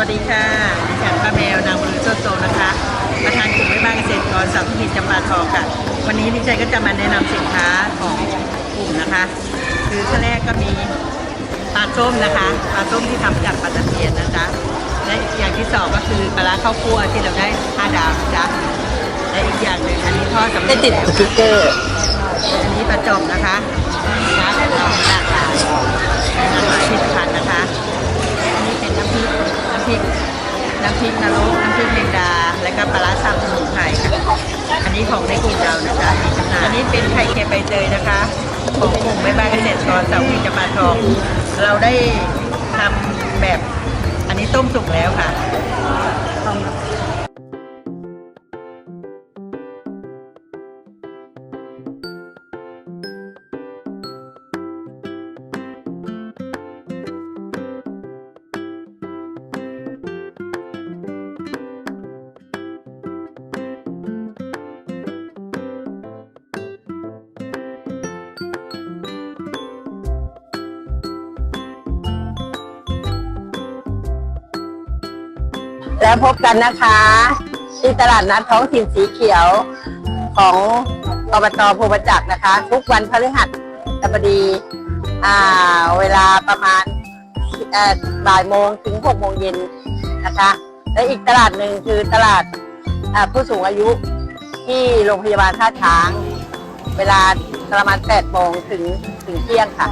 ดีค่ะดิฉันป้าแมวนางบุญโซโซนะคะประธานกลุ่มแม่บ้านเกษตรกรสัมพิจำปาทองค่ะ วันนี้ดิฉันก็จะมาแนะนำสินค้าของกลุ่มนะคะ คือขั้นแรกก็มีปลาส้มนะคะปลาส้มที่ทำจากปลาตะเพียนนะจ๊ะและอย่างที่สองก็คือปลาร้าข้าวคั่วที่เราได้ห้าดาวนะจ๊ะและอีกอย่างหนึ่งอันนี้ทอดสำได้เร็จติดแล้วสติ๊กเกอร์อันนี้ปลาจอมนะคะำพริกน้ำพริกนรกน้ำพริกแมงดา และก็ปลาร้าสับสมุนไพรค่ะอันนี้ของในกลุ่มเรานะคะมีจำหน่ายอันนี้เป็นไข่เค็มใบเตยนะคะ ของกลุ่มแม่บ้านเกษตรกรสาวพิจำปาทอง เราได้ทำแบบอันนี้ต้มสุกแล้วค่ะ แล้วพบกันนะคะที่ตลาดนัดท้องถิ่นสีเขียวของอบตภูมิจักรนะคะ ทุกวันพฤหัสบดีอ่าเวลาประมาณบ่ายโมงถึงหกโมงเย็นนะคะ และอีกตลาดหนึ่งคือตลาดาผู้สูงอายุที่โรงพยาบาลท่าช้าง เวลาประมาณแปดโมงถึงถึงเที่ยงค่ะ